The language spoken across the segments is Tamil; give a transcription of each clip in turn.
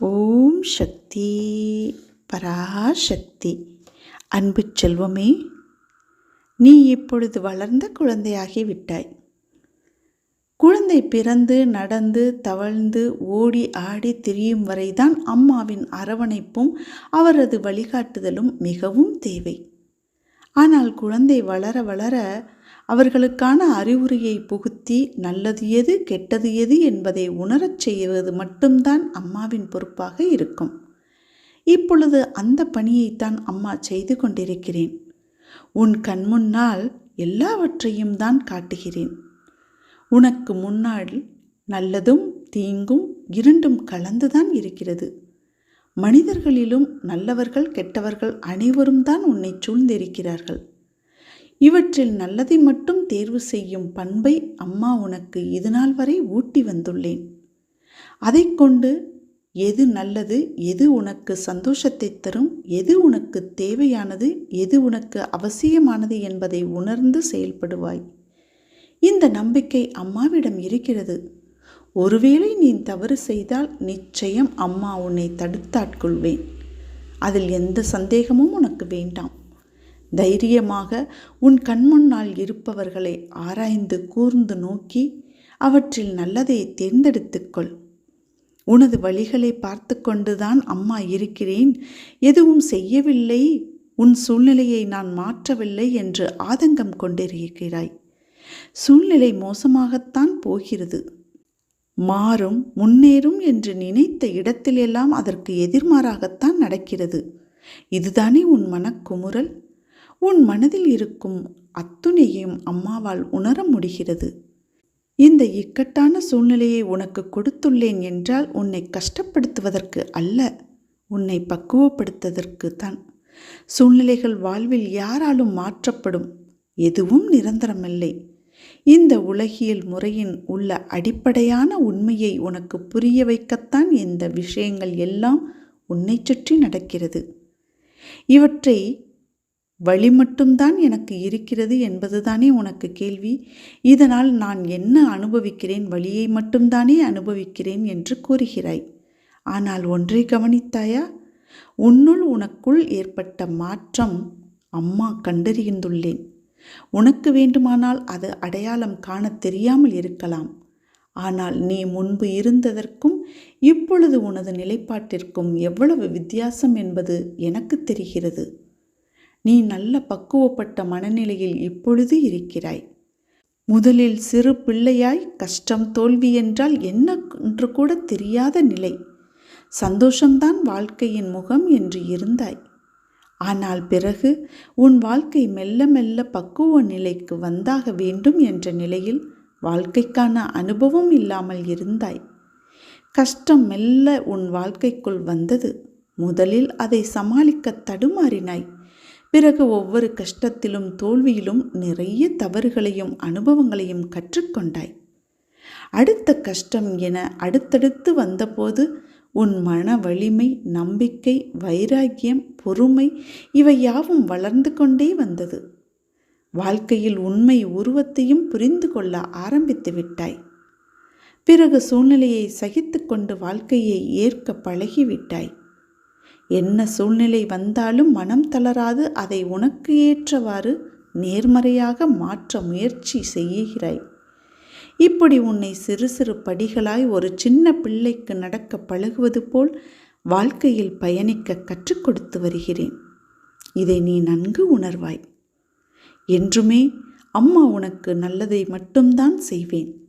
ஓம் சக்தி பராசக்தி. அன்பு செல்வமே நீ இப்பொழுது வளர்ந்த குழந்தையாகி விட்டாய். குழந்தை பிறந்து நடந்து தவழ்ந்து ஓடி ஆடி திரியும் வரைதான் அம்மாவின் அரவணைப்பும் அவரது வழிகாட்டுதலும் மிகவும் தேவை. ஆனால் குழந்தை வளர வளர அவர்களுக்கான அறிவுரையை புகுத்தி நல்லது எது கெட்டது எது என்பதை உணரச் செய்வது மட்டும்தான் அம்மாவின் பொறுப்பாக இருக்கும். இப்பொழுது அந்த பணியைத்தான் அம்மா செய்து கொண்டிருக்கிறேன். உன் கண்முன்னால் எல்லாவற்றையும் தான் காட்டுகிறேன். உனக்கு முன்னால் நல்லதும் தீங்கும் இரண்டும் கலந்துதான் இருக்கிறது. மனிதர்களிலும் நல்லவர்கள் கெட்டவர்கள் அனைவரும் தான் உன்னை சூழ்ந்திருக்கிறார்கள். இவற்றில் நல்லதை மட்டும் தேர்வு செய்யும் பண்பை அம்மா உனக்கு இதுநாள் வரை ஊட்டி வந்துள்ளேன். அதை கொண்டு எது நல்லது எது உனக்கு சந்தோஷத்தை தரும் எது உனக்கு தேவையானது எது உனக்கு அவசியமானது என்பதை உணர்ந்து செயல்படுவாய். இந்த நம்பிக்கை அம்மாவிடம் இருக்கிறது. ஒருவேளை நீ தவறு செய்தால் நிச்சயம் அம்மா உன்னை தடுத்தாட்கொள்வேன். அதில் எந்த சந்தேகமும் உனக்கு வேண்டாம். தைரியமாக உன் கண்முன்னால் இருப்பவர்களை ஆராய்ந்து கூர்ந்து நோக்கி அவற்றில் நல்லதை தேர்ந்தெடுத்துக்கொள். உனது வழிகளை பார்த்து கொண்டுதான் அம்மா இருக்கிறேன். எதுவும் செய்யவில்லை. உன் சூழ்நிலையை நான் மாற்றவில்லை என்று ஆதங்கம் கொண்டிருக்கிறாய். சூழ்நிலை மோசமாகத்தான் போகிறது. மாறும் முன்னேறும் என்று நினைத்த இடத்திலெல்லாம் அதற்கு எதிர்மாறாகத்தான் நடக்கிறது. இதுதானே உன் மனக்குமுறல்? உன் மனதில் இருக்கும் அத்துணையும் அம்மாவால் உணர முடிகிறது. இந்த இக்கட்டான சூழ்நிலையை உனக்கு கொடுத்துள்ளேன் என்றால் உன்னை கஷ்டப்படுத்துவதற்கு அல்ல உன்னை பக்குவப்படுத்துவதற்கு தான். சூழ்நிலைகள் வாழ்வில் யாராலும் மாற்றப்படும் எதுவும் நிரந்தரமில்லை. இந்த உலகியல் முறையின் உள்ள அடிப்படையான உண்மையை உனக்கு புரிய வைக்கத்தான் இந்த விஷயங்கள் எல்லாம் உன்னை சுற்றி நடக்கிறது. இவற்றை வழி மட்டும்தான் எனக்கு இருக்கிறது என்பதுதானே உனக்கு கேள்வி? இதனால் நான் என்ன அனுபவிக்கிறேன்? வழியை மட்டும்தானே அனுபவிக்கிறேன் என்று கூறுகிறாய். ஆனால் ஒன்றை கவனித்தாயா? உன்னுள் உனக்குள் ஏற்பட்ட மாற்றம் அம்மா கண்டறிந்துள்ளேன். உனக்கு வேண்டுமானால் அது அடையாளம் காணத் தெரியாமல் இருக்கலாம். ஆனால் நீ முன்பு இருந்ததற்கும் இப்பொழுது உனது நிலைப்பாட்டிற்கும் எவ்வளவு வித்தியாசம் என்பது எனக்கு தெரிகிறது. நீ நல்ல பக்குவப்பட்ட மனநிலையில் இப்பொழுது இருக்கிறாய். முதலில் சிறு பிள்ளையாய் கஷ்டம் தோல்வி என்றால் என்ன என்று கூட தெரியாத நிலை. சந்தோஷம்தான் வாழ்க்கையின் முகம் என்று இருந்தாய். ஆனால் பிறகு உன் வாழ்க்கை மெல்ல மெல்ல பக்குவ நிலைக்கு வந்தாக வேண்டும் என்ற நிலையில் வாழ்க்கைக்கான அனுபவம் இல்லாமல் இருந்தாய். கஷ்டம் மெல்ல உன் வாழ்க்கைக்குள் வந்தது. முதலில் அதை சமாளிக்க தடுமாறினாய். பிறகு ஒவ்வொரு கஷ்டத்திலும் தோல்வியிலும் நிறைய தவறுகளையும் அனுபவங்களையும் கற்றுக்கொண்டாய். அடுத்த கஷ்டம் என அடுத்தடுத்து வந்தபோது உன் மன வலிமை நம்பிக்கை வைராக்கியம் பொறுமை இவை யாவும் வளர்ந்து கொண்டே வந்தது. வாழ்க்கையில் உண்மை உருவத்தையும் புரிந்து கொள்ள ஆரம்பித்து விட்டாய். பிறகு சூழ்நிலையை சகித்து கொண்டு வாழ்க்கையை ஏற்க பழகிவிட்டாய். என்ன சூழ்நிலை வந்தாலும் மனம் தளராது அதை உனக்கு ஏற்றவாறு நேர்மறையாக மாற்ற முயற்சி செய்கிறாய். இப்படி உன்னை சிறு சிறு படிகளாய் ஒரு சின்ன பிள்ளைக்கு நடக்க பழகுவது போல் வாழ்க்கையில் பயணிக்க கற்றுக் கொடுத்து வருகிறேன். இதை நீ நன்கு உணர்வாய். என்றுமே அம்மா உனக்கு நல்லதை மட்டும்தான் செய்வேன்.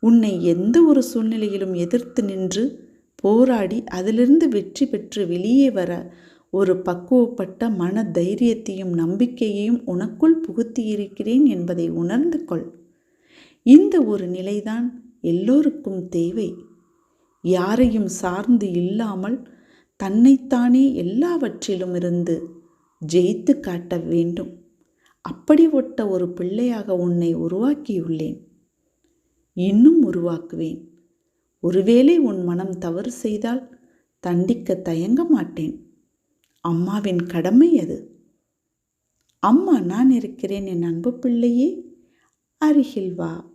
உன்னை எந்த ஒரு சூழ்நிலையிலும் எதிர்த்து நின்று போராடி அதிலிருந்து வெற்றி பெற்று வெளியே வர ஒரு பக்குவப்பட்ட மன தைரியத்தையும் நம்பிக்கையையும் உனக்குள் புகுத்தியிருக்கிறேன் என்பதை உணர்ந்து கொள். இந்த ஒரு நிலைதான் எல்லோருக்கும் தேவை. யாரையும் சார்ந்து இல்லாமல் தன்னைத்தானே எல்லாவற்றிலும் இருந்து ஜெயித்து காட்ட வேண்டும். அப்படி ஒட்ட ஒரு பிள்ளையாக உன்னை உருவாக்கியுள்ளேன். இன்னும் உருவாக்குவேன். ஒருவேளை உன் மனம் தவறு செய்தால் தண்டிக்க தயங்க மாட்டேன். அம்மாவின் கடமை அது. அம்மா நான் இருக்கிறேன் என் அன்பு பிள்ளையே அருகில் வா.